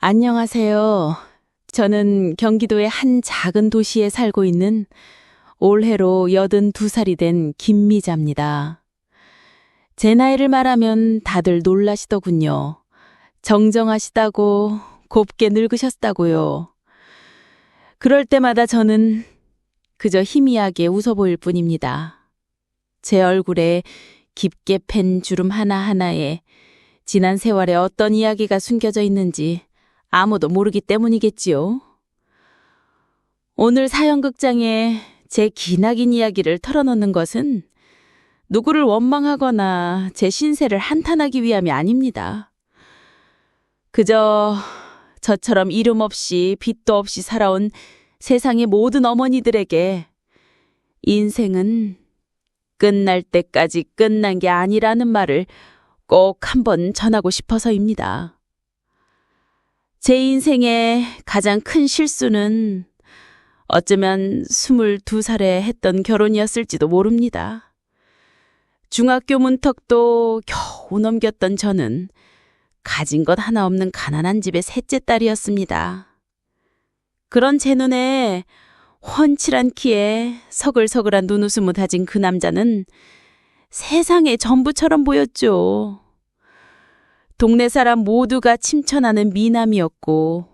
안녕하세요. 저는 경기도의 한 작은 도시에 살고 있는 올해로 82살이 된 김미자입니다. 제 나이를 말하면 다들 놀라시더군요. 정정하시다고, 곱게 늙으셨다고요. 그럴 때마다 저는 그저 희미하게 웃어 보일 뿐입니다. 제 얼굴에 깊게 팬 주름 하나하나에 지난 세월에 어떤 이야기가 숨겨져 있는지 아무도 모르기 때문이겠지요. 오늘 사연극장에 제 기나긴 이야기를 털어놓는 것은 누구를 원망하거나 제 신세를 한탄하기 위함이 아닙니다. 그저 저처럼 이름 없이 빚도 없이 살아온 세상의 모든 어머니들에게 인생은 끝날 때까지 끝난 게 아니라는 말을 꼭 한번 전하고 싶어서입니다. 제 인생의 가장 큰 실수는 어쩌면 22살에 했던 결혼이었을지도 모릅니다. 중학교 문턱도 겨우 넘겼던 저는 가진 것 하나 없는 가난한 집의 셋째 딸이었습니다. 그런 제 눈에 훤칠한 키에 서글서글한 눈웃음을 다진 그 남자는 세상의 전부처럼 보였죠. 동네 사람 모두가 침천하는 미남이었고,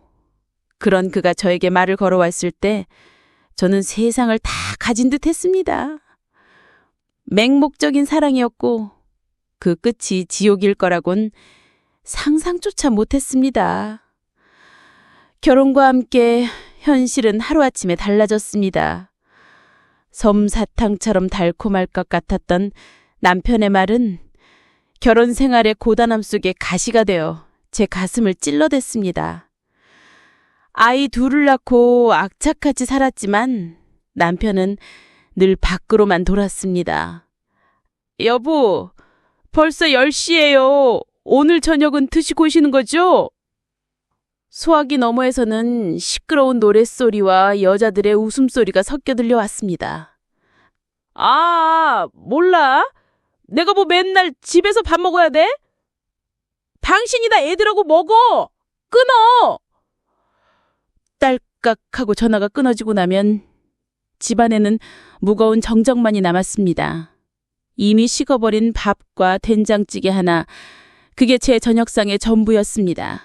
그런 그가 저에게 말을 걸어왔을 때 저는 세상을 다 가진 듯 했습니다. 맹목적인 사랑이었고, 그 끝이 지옥일 거라곤 상상조차 못했습니다. 결혼과 함께 현실은 하루아침에 달라졌습니다. 솜사탕처럼 달콤할 것 같았던 남편의 말은 결혼 생활의 고단함 속에 가시가 되어 제 가슴을 찔러댔습니다. 아이 둘을 낳고 악착같이 살았지만 남편은 늘 밖으로만 돌았습니다. 여보, 벌써 10시예요. 오늘 저녁은 드시고 오시는 거죠? 소화기 너머에서는 시끄러운 노랫소리와 여자들의 웃음소리가 섞여 들려왔습니다. 아, 몰라. 내가 뭐 맨날 집에서 밥 먹어야 돼? 당신이 다 애들하고 먹어! 끊어! 딸깍 하고 전화가 끊어지고 나면 집안에는 무거운 정적만이 남았습니다. 이미 식어버린 밥과 된장찌개 하나, 그게 제 저녁상의 전부였습니다.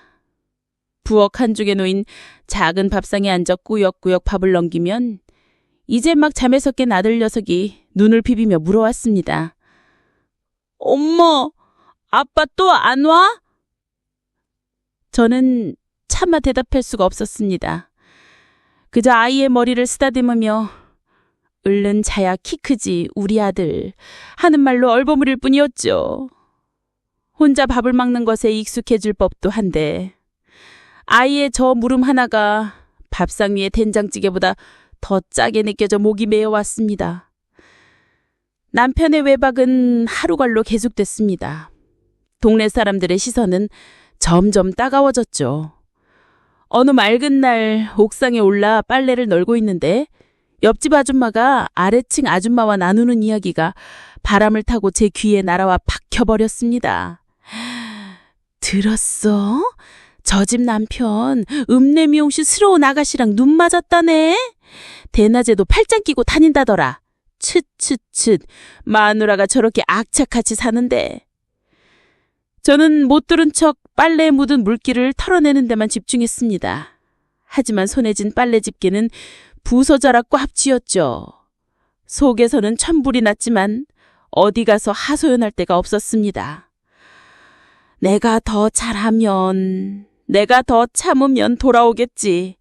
부엌 한쪽에 놓인 작은 밥상에 앉아 꾸역꾸역 밥을 넘기면 이제 막 잠에서 깬 아들 녀석이 눈을 비비며 물어왔습니다. 엄마, 아빠 또 안 와? 저는 차마 대답할 수가 없었습니다. 그저 아이의 머리를 쓰다듬으며 얼른 자야 키 크지 우리 아들 하는 말로 얼버무릴 뿐이었죠. 혼자 밥을 먹는 것에 익숙해질 법도 한데 아이의 저 물음 하나가 밥상 위의 된장찌개보다 더 짜게 느껴져 목이 메어왔습니다. 남편의 외박은 하루갈로 계속됐습니다. 동네 사람들의 시선은 점점 따가워졌죠. 어느 맑은 날 옥상에 올라 빨래를 널고 있는데 옆집 아줌마가 아래층 아줌마와 나누는 이야기가 바람을 타고 제 귀에 날아와 박혀버렸습니다. 들었어? 저 집 남편 읍내 미용실 스러운 아가씨랑 눈 맞았다네. 대낮에도 팔짱 끼고 다닌다더라. 츳츳츳 마누라가 저렇게 악착같이 사는데. 저는 못 들은 척 빨래에 묻은 물기를 털어내는 데만 집중했습니다. 하지만 손에 쥔 빨래 집게는 부서져라 꽉 쥐었죠. 속에서는 천불이 났지만 어디 가서 하소연할 데가 없었습니다. 내가 더 잘하면, 내가 더 참으면 돌아오겠지.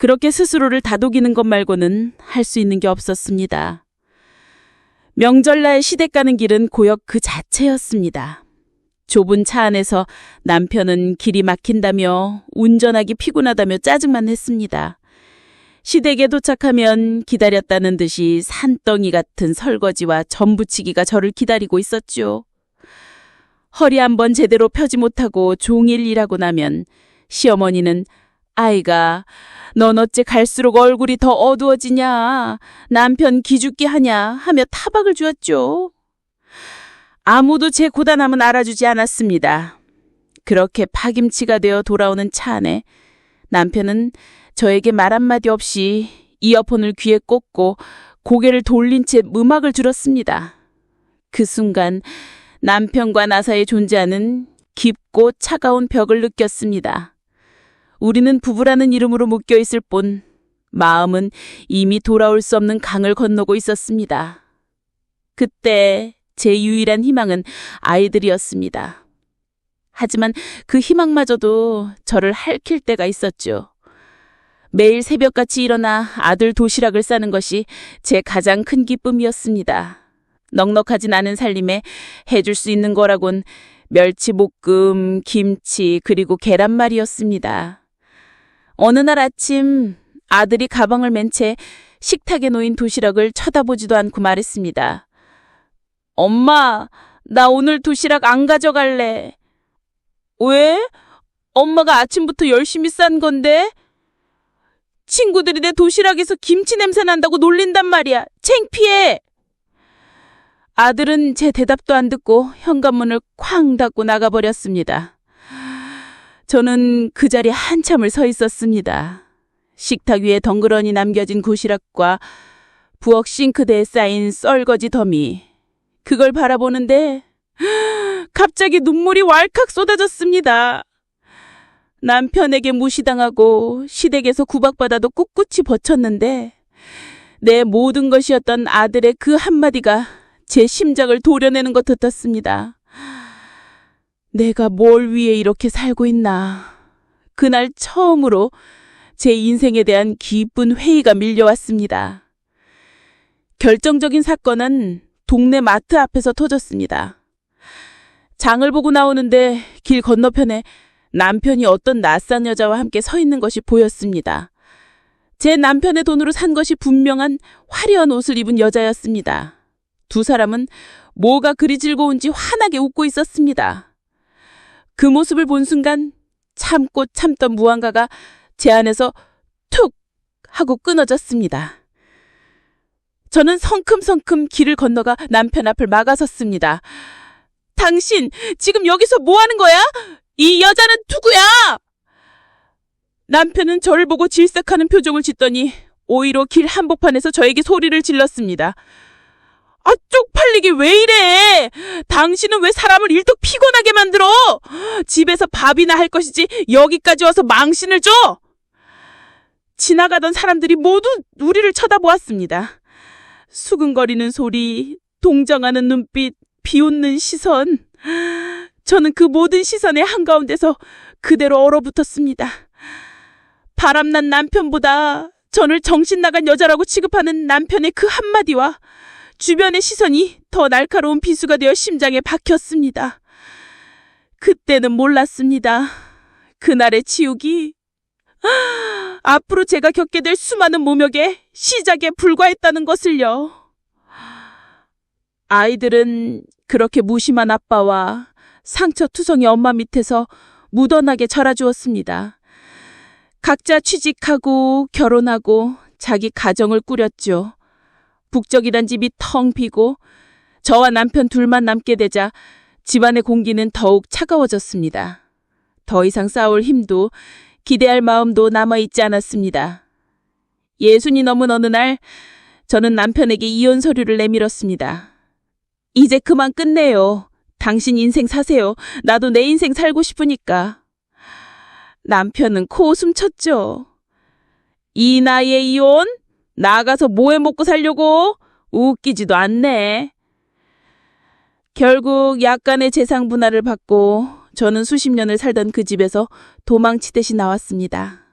그렇게 스스로를 다독이는 것 말고는 할 수 있는 게 없었습니다. 명절날 시댁 가는 길은 고역 그 자체였습니다. 좁은 차 안에서 남편은 길이 막힌다며 운전하기 피곤하다며 짜증만 했습니다. 시댁에 도착하면 기다렸다는 듯이 산덩이 같은 설거지와 전부치기가 저를 기다리고 있었죠. 허리 한번 제대로 펴지 못하고 종일 일하고 나면 시어머니는 아이가 넌 어째 갈수록 얼굴이 더 어두워지냐 남편 기죽게 하냐 하며 타박을 주었죠. 아무도 제 고단함은 알아주지 않았습니다. 그렇게 파김치가 되어 돌아오는 차 안에 남편은 저에게 말 한마디 없이 이어폰을 귀에 꽂고 고개를 돌린 채 음악을 들었습니다. 그 순간 남편과 나 사이에 존재하는 깊고 차가운 벽을 느꼈습니다. 우리는 부부라는 이름으로 묶여 있을 뿐 마음은 이미 돌아올 수 없는 강을 건너고 있었습니다. 그때 제 유일한 희망은 아이들이었습니다. 하지만 그 희망마저도 저를 핥힐 때가 있었죠. 매일 새벽같이 일어나 아들 도시락을 싸는 것이 제 가장 큰 기쁨이었습니다. 넉넉하진 않은 살림에 해줄 수 있는 거라곤 멸치 볶음, 김치, 그리고 계란말이였습니다. 어느 날 아침 아들이 가방을 맨 채 식탁에 놓인 도시락을 쳐다보지도 않고 말했습니다. 엄마, 나 오늘 도시락 안 가져갈래. 왜? 엄마가 아침부터 열심히 싼 건데? 친구들이 내 도시락에서 김치 냄새 난다고 놀린단 말이야. 창피해! 아들은 제 대답도 안 듣고 현관문을 쾅 닫고 나가버렸습니다. 저는 그 자리에 한참을 서 있었습니다. 식탁 위에 덩그러니 남겨진 도시락과 부엌 싱크대에 쌓인 썰거지 더미. 그걸 바라보는데 갑자기 눈물이 왈칵 쏟아졌습니다. 남편에게 무시당하고 시댁에서 구박받아도 꿋꿋이 버텼는데 내 모든 것이었던 아들의 그 한마디가 제 심장을 도려내는 것 같았습니다. 내가 뭘 위해 이렇게 살고 있나. 그날 처음으로 제 인생에 대한 깊은 회의가 밀려왔습니다. 결정적인 사건은 동네 마트 앞에서 터졌습니다. 장을 보고 나오는데 길 건너편에 남편이 어떤 낯선 여자와 함께 서 있는 것이 보였습니다. 제 남편의 돈으로 산 것이 분명한 화려한 옷을 입은 여자였습니다. 두 사람은 뭐가 그리 즐거운지 환하게 웃고 있었습니다. 그 모습을 본 순간 참고 참던 무언가가 제 안에서 툭 하고 끊어졌습니다. 저는 성큼성큼 길을 건너가 남편 앞을 막아섰습니다. 당신 지금 여기서 뭐 하는 거야? 이 여자는 누구야? 남편은 저를 보고 질색하는 표정을 짓더니 오히려 길 한복판에서 저에게 소리를 질렀습니다. 아, 쪽팔리게 왜 이래? 당신은 왜 사람을 일독 피곤하게 만들어? 집에서 밥이나 할 것이지 여기까지 와서 망신을 줘? 지나가던 사람들이 모두 우리를 쳐다보았습니다. 수근거리는 소리, 동정하는 눈빛, 비웃는 시선. 저는 그 모든 시선의 한가운데서 그대로 얼어붙었습니다. 바람난 남편보다 저를 정신 나간 여자라고 취급하는 남편의 그 한마디와 주변의 시선이 더 날카로운 비수가 되어 심장에 박혔습니다. 그때는 몰랐습니다. 그날의 치욕이 앞으로 제가 겪게 될 수많은 모욕의 시작에 불과했다는 것을요. 아이들은 그렇게 무심한 아빠와 상처투성이 엄마 밑에서 묻어나게 자라주었습니다. 각자 취직하고 결혼하고 자기 가정을 꾸렸죠. 북적이란 집이 텅 비고 저와 남편 둘만 남게 되자 집안의 공기는 더욱 차가워졌습니다. 더 이상 싸울 힘도 기대할 마음도 남아있지 않았습니다. 예순이 넘은 어느 날 저는 남편에게 이혼 서류를 내밀었습니다. 이제 그만 끝내요. 당신 인생 사세요. 나도 내 인생 살고 싶으니까. 남편은 코웃음 쳤죠. 이 나이에 이혼? 나가서 뭐 해 먹고 살려고? 웃기지도 않네. 결국 약간의 재상 분할을 받고 저는 수십 년을 살던 그 집에서 도망치듯이 나왔습니다.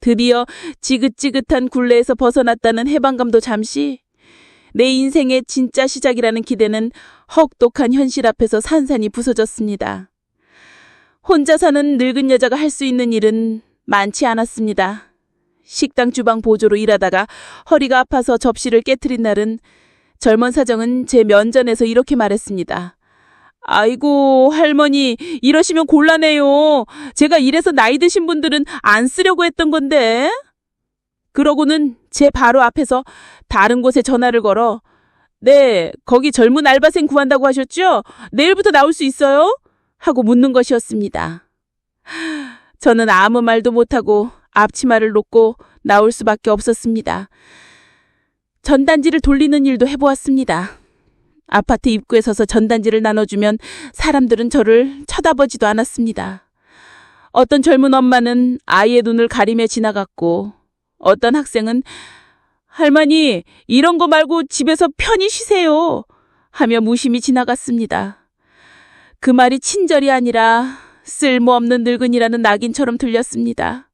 드디어 지긋지긋한 굴레에서 벗어났다는 해방감도 잠시 내 인생의 진짜 시작이라는 기대는 헉독한 현실 앞에서 산산이 부서졌습니다. 혼자 사는 늙은 여자가 할 수 있는 일은 많지 않았습니다. 식당 주방 보조로 일하다가 허리가 아파서 접시를 깨뜨린 날은 젊은 사정은 제 면전에서 이렇게 말했습니다. 아이고, 할머니, 이러시면 곤란해요. 제가 이래서 나이 드신 분들은 안 쓰려고 했던 건데. 그러고는 제 바로 앞에서 다른 곳에 전화를 걸어, 네, 거기 젊은 알바생 구한다고 하셨죠? 내일부터 나올 수 있어요? 하고 묻는 것이었습니다. 저는 아무 말도 못하고 앞치마를 놓고 나올 수밖에 없었습니다. 전단지를 돌리는 일도 해보았습니다. 아파트 입구에 서서 전단지를 나눠주면 사람들은 저를 쳐다보지도 않았습니다. 어떤 젊은 엄마는 아이의 눈을 가리며 지나갔고, 어떤 학생은 할머니, 이런 거 말고 집에서 편히 쉬세요. 하며 무심히 지나갔습니다. 그 말이 친절이 아니라 쓸모없는 늙은이라는 낙인처럼 들렸습니다.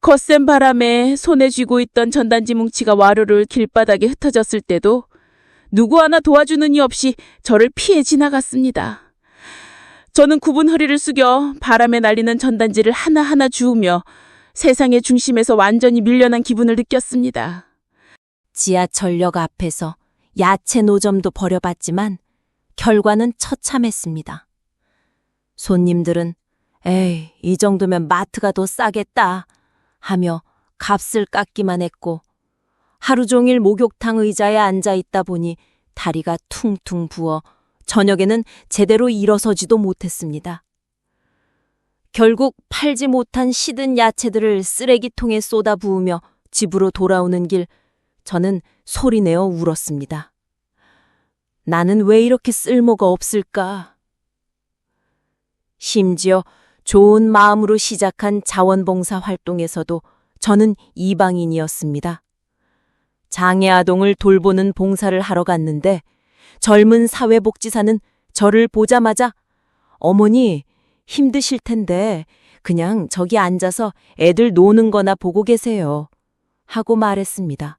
거센 바람에 손에 쥐고 있던 전단지 뭉치가 와르르 길바닥에 흩어졌을 때도 누구 하나 도와주는 이 없이 저를 피해 지나갔습니다. 저는 굽은 허리를 숙여 바람에 날리는 전단지를 하나하나 주우며 세상의 중심에서 완전히 밀려난 기분을 느꼈습니다. 지하철역 앞에서 야채 노점도 버려봤지만 결과는 처참했습니다. 손님들은 에이, 이 정도면 마트가 더 싸겠다 하며 값을 깎기만 했고 하루 종일 목욕탕 의자에 앉아 있다 보니 다리가 퉁퉁 부어 저녁에는 제대로 일어서지도 못했습니다. 결국 팔지 못한 시든 야채들을 쓰레기통에 쏟아 부으며 집으로 돌아오는 길 저는 소리내어 울었습니다. 나는 왜 이렇게 쓸모가 없을까? 심지어 좋은 마음으로 시작한 자원봉사 활동에서도 저는 이방인이었습니다. 장애 아동을 돌보는 봉사를 하러 갔는데 젊은 사회복지사는 저를 보자마자 어머니 힘드실 텐데 그냥 저기 앉아서 애들 노는 거나 보고 계세요. 하고 말했습니다.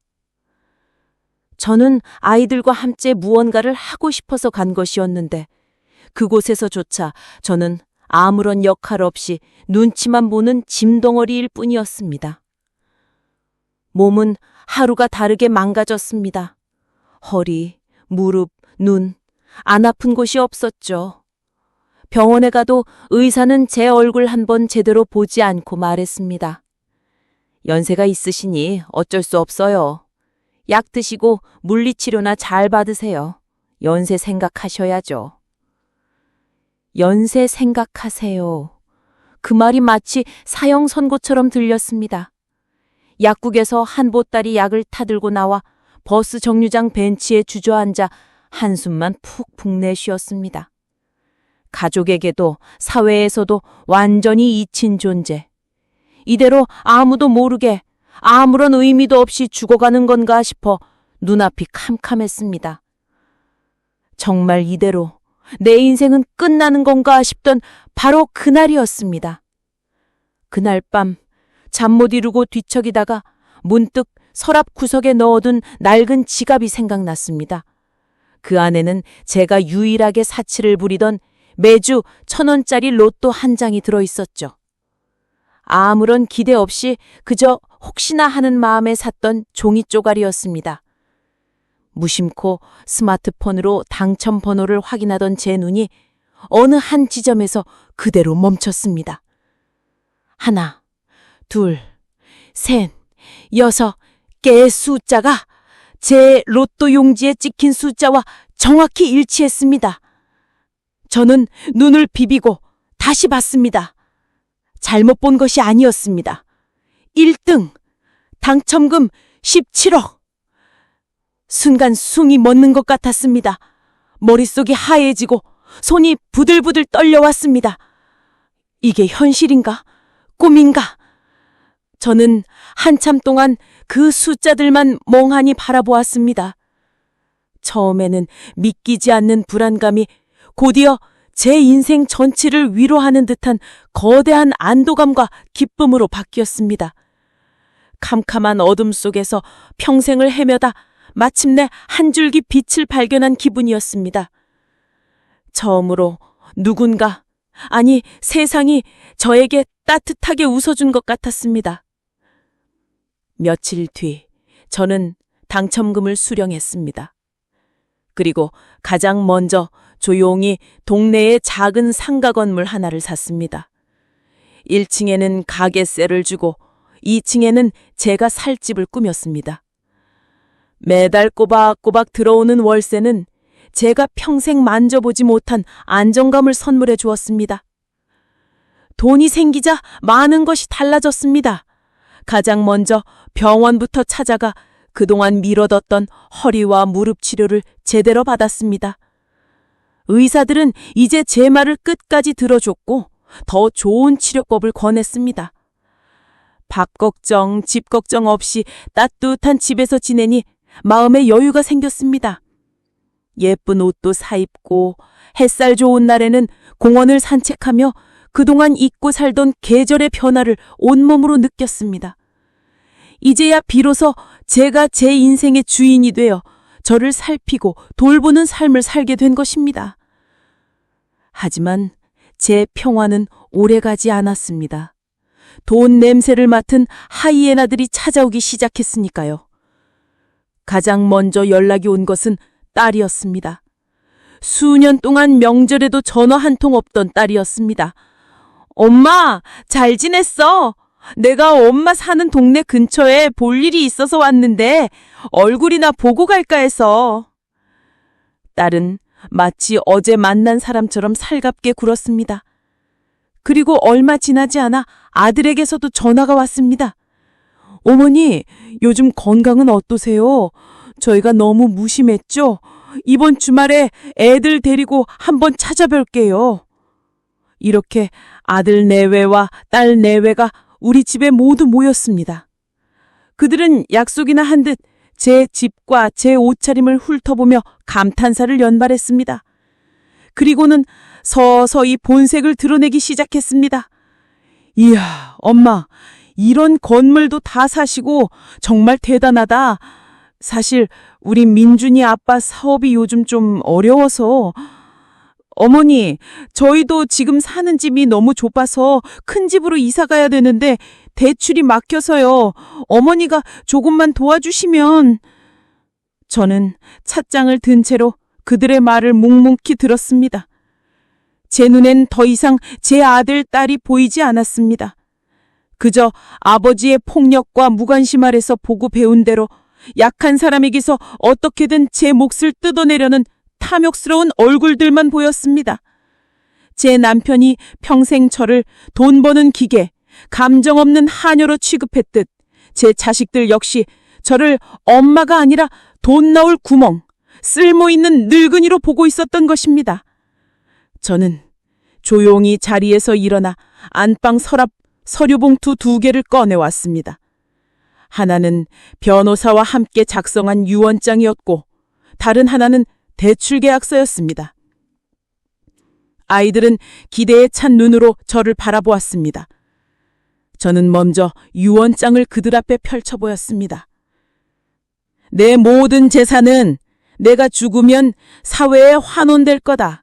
저는 아이들과 함께 무언가를 하고 싶어서 간 것이었는데 그곳에서조차 저는 아무런 역할 없이 눈치만 보는 짐덩어리일 뿐이었습니다. 몸은 하루가 다르게 망가졌습니다. 허리, 무릎, 눈, 안 아픈 곳이 없었죠. 병원에 가도 의사는 제 얼굴 한 번 제대로 보지 않고 말했습니다. 연세가 있으시니 어쩔 수 없어요. 약 드시고 물리치료나 잘 받으세요. 연세 생각하셔야죠. 연세 생각하세요. 그 말이 마치 사형 선고처럼 들렸습니다. 약국에서 한 보따리 약을 타들고 나와 버스 정류장 벤치에 주저앉아 한숨만 푹푹 내쉬었습니다. 가족에게도 사회에서도 완전히 잊힌 존재. 이대로 아무도 모르게 아무런 의미도 없이 죽어가는 건가 싶어 눈앞이 캄캄했습니다. 정말 이대로 내 인생은 끝나는 건가 싶던 바로 그날이었습니다. 그날 밤 잠 못 이루고 뒤척이다가 문득 서랍 구석에 넣어둔 낡은 지갑이 생각났습니다. 그 안에는 제가 유일하게 사치를 부리던 매주 천 원짜리 로또 한 장이 들어 있었죠. 아무런 기대 없이 그저 혹시나 하는 마음에 샀던 종이 쪼가리였습니다. 무심코 스마트폰으로 당첨 번호를 확인하던 제 눈이 어느 한 지점에서 그대로 멈췄습니다. 하나, 둘, 셋, 여섯 개의 숫자가 제 로또 용지에 찍힌 숫자와 정확히 일치했습니다. 저는 눈을 비비고 다시 봤습니다. 잘못 본 것이 아니었습니다. 1등, 당첨금 17억. 순간 숨이 멎는 것 같았습니다. 머릿속이 하얘지고 손이 부들부들 떨려왔습니다. 이게 현실인가? 꿈인가? 저는 한참 동안 그 숫자들만 멍하니 바라보았습니다. 처음에는 믿기지 않는 불안감이 곧이어 제 인생 전체를 위로하는 듯한 거대한 안도감과 기쁨으로 바뀌었습니다. 캄캄한 어둠 속에서 평생을 헤매다 마침내 한 줄기 빛을 발견한 기분이었습니다. 처음으로 누군가, 아니 세상이 저에게 따뜻하게 웃어준 것 같았습니다. 며칠 뒤 저는 당첨금을 수령했습니다. 그리고 가장 먼저 조용히 동네의 작은 상가 건물 하나를 샀습니다. 1층에는 가게세를 주고 2층에는 제가 살 집을 꾸몄습니다. 매달 꼬박꼬박 들어오는 월세는 제가 평생 만져보지 못한 안정감을 선물해 주었습니다. 돈이 생기자 많은 것이 달라졌습니다. 가장 먼저 병원부터 찾아가 그동안 미뤄뒀던 허리와 무릎 치료를 제대로 받았습니다. 의사들은 이제 제 말을 끝까지 들어줬고 더 좋은 치료법을 권했습니다. 밥 걱정, 집 걱정 없이 따뜻한 집에서 지내니 마음에 여유가 생겼습니다. 예쁜 옷도 사입고 햇살 좋은 날에는 공원을 산책하며 그동안 잊고 살던 계절의 변화를 온몸으로 느꼈습니다. 이제야 비로소 제가 제 인생의 주인이 되어 저를 살피고 돌보는 삶을 살게 된 것입니다. 하지만 제 평화는 오래가지 않았습니다. 돈 냄새를 맡은 하이에나들이 찾아오기 시작했으니까요. 가장 먼저 연락이 온 것은 딸이었습니다. 수년 동안 명절에도 전화 한 통 없던 딸이었습니다. 엄마, 잘 지냈어? 내가 엄마 사는 동네 근처에 볼 일이 있어서 왔는데 얼굴이나 보고 갈까 해서. 딸은 마치 어제 만난 사람처럼 살갑게 굴었습니다. 그리고 얼마 지나지 않아 아들에게서도 전화가 왔습니다. 어머니, 요즘 건강은 어떠세요? 저희가 너무 무심했죠? 이번 주말에 애들 데리고 한번 찾아뵐게요. 이렇게 아들 내외와 딸 내외가 우리 집에 모두 모였습니다. 그들은 약속이나 한 듯 제 집과 제 옷차림을 훑어보며 감탄사를 연발했습니다. 그리고는 서서히 본색을 드러내기 시작했습니다. 이야, 엄마, 이런 건물도 다 사시고 정말 대단하다. 사실 우리 민준이 아빠 사업이 요즘 좀 어려워서 어머니, 저희도 지금 사는 집이 너무 좁아서 큰 집으로 이사 가야 되는데 대출이 막혀서요. 어머니가 조금만 도와주시면 저는 찻장을 든 채로 그들의 말을 묵묵히 들었습니다. 제 눈엔 더 이상 제 아들, 딸이 보이지 않았습니다. 그저 아버지의 폭력과 무관심 아래서 보고 배운 대로 약한 사람에게서 어떻게든 제 몫을 뜯어내려는 탐욕스러운 얼굴들만 보였습니다. 제 남편이 평생 저를 돈 버는 기계, 감정 없는 하녀로 취급했듯 제 자식들 역시 저를 엄마가 아니라 돈 넣을 구멍, 쓸모 있는 늙은이로 보고 있었던 것입니다. 저는 조용히 자리에서 일어나 안방 서랍 서류 봉투 두 개를 꺼내왔습니다. 하나는 변호사와 함께 작성한 유언장이었고, 다른 하나는 대출 계약서였습니다. 아이들은 기대에 찬 눈으로 저를 바라보았습니다. 저는 먼저 유언장을 그들 앞에 펼쳐 보였습니다. 내 모든 재산은 내가 죽으면 사회에 환원될 거다.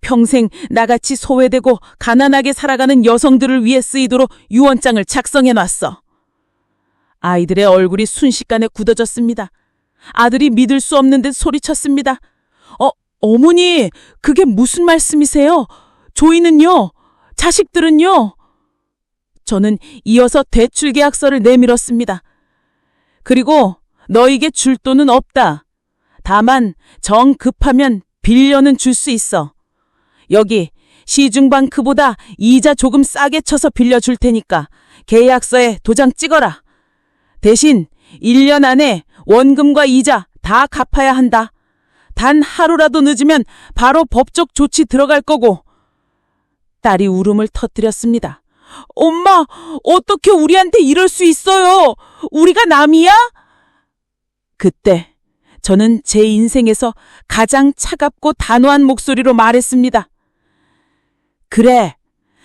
평생 나같이 소외되고 가난하게 살아가는 여성들을 위해 쓰이도록 유언장을 작성해 놨어. 아이들의 얼굴이 순식간에 굳어졌습니다. 아들이 믿을 수 없는 듯 소리쳤습니다. 어, 어머니, 그게 무슨 말씀이세요? 저희는요? 자식들은요? 저는 이어서 대출 계약서를 내밀었습니다. 그리고 너에게 줄 돈은 없다. 다만 정 급하면 빌려는 줄 수 있어. 여기 시중방크보다 이자 조금 싸게 쳐서 빌려줄 테니까 계약서에 도장 찍어라. 대신 1년 안에 원금과 이자 다 갚아야 한다. 단 하루라도 늦으면 바로 법적 조치 들어갈 거고. 딸이 울음을 터뜨렸습니다. 엄마, 어떻게 우리한테 이럴 수 있어요? 우리가 남이야? 그때 저는 제 인생에서 가장 차갑고 단호한 목소리로 말했습니다. 그래,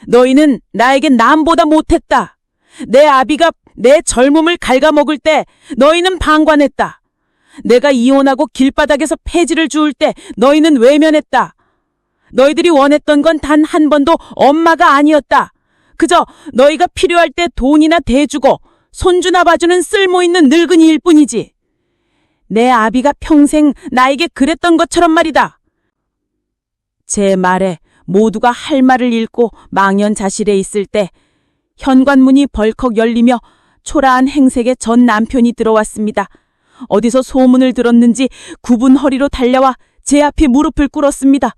너희는 나에게 남보다 못했다. 내 아비가 내 젊음을 갉아먹을 때 너희는 방관했다. 내가 이혼하고 길바닥에서 폐지를 주울 때 너희는 외면했다. 너희들이 원했던 건 단 한 번도 엄마가 아니었다. 그저 너희가 필요할 때 돈이나 대주고 손주나 봐주는 쓸모있는 늙은이일 뿐이지. 내 아비가 평생 나에게 그랬던 것처럼 말이다. 제 말에 모두가 할 말을 잃고 망연자실해 있을 때 현관문이 벌컥 열리며 초라한 행색의 전 남편이 들어왔습니다. 어디서 소문을 들었는지 굽은 허리로 달려와 제 앞에 무릎을 꿇었습니다.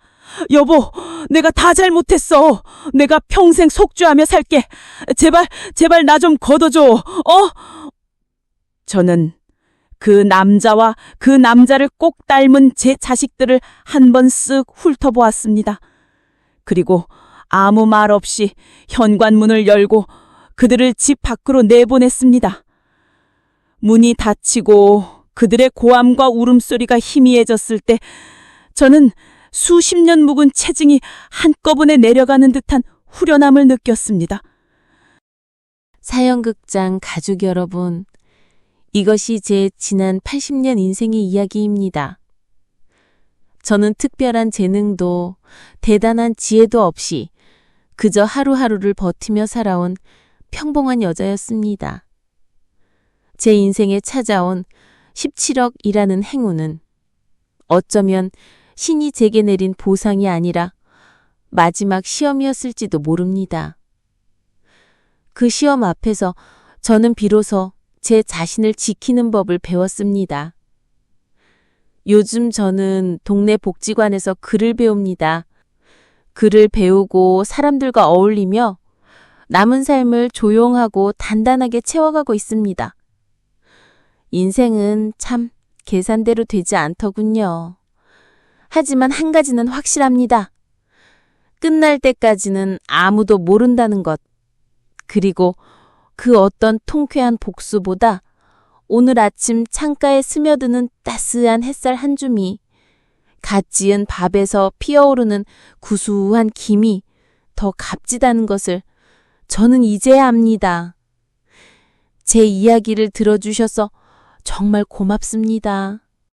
여보, 내가 다 잘못했어. 내가 평생 속죄하며 살게. 제발, 제발 나 좀 걷어줘. 어? 저는 그 남자와 그 남자를 꼭 닮은 제 자식들을 한 번 쓱 훑어보았습니다. 그리고 아무 말 없이 현관문을 열고 그들을 집 밖으로 내보냈습니다. 문이 닫히고 그들의 고함과 울음소리가 희미해졌을 때 저는 수십 년 묵은 체증이 한꺼번에 내려가는 듯한 후련함을 느꼈습니다. 사연극장 가족 여러분, 이것이 제 지난 80년 인생의 이야기입니다. 저는 특별한 재능도 대단한 지혜도 없이 그저 하루하루를 버티며 살아온 평범한 여자였습니다. 제 인생에 찾아온 17억이라는 행운은 어쩌면 신이 제게 내린 보상이 아니라 마지막 시험이었을지도 모릅니다. 그 시험 앞에서 저는 비로소 제 자신을 지키는 법을 배웠습니다. 요즘 저는 동네 복지관에서 글을 배웁니다. 글을 배우고 사람들과 어울리며 남은 삶을 조용하고 단단하게 채워가고 있습니다. 인생은 참 계산대로 되지 않더군요. 하지만 한 가지는 확실합니다. 끝날 때까지는 아무도 모른다는 것. 그리고 그 어떤 통쾌한 복수보다 오늘 아침 창가에 스며드는 따스한 햇살 한 줌이 갓 지은 밥에서 피어오르는 구수한 김이 더 값지다는 것을 저는 이제야 압니다. 제 이야기를 들어주셔서 정말 고맙습니다.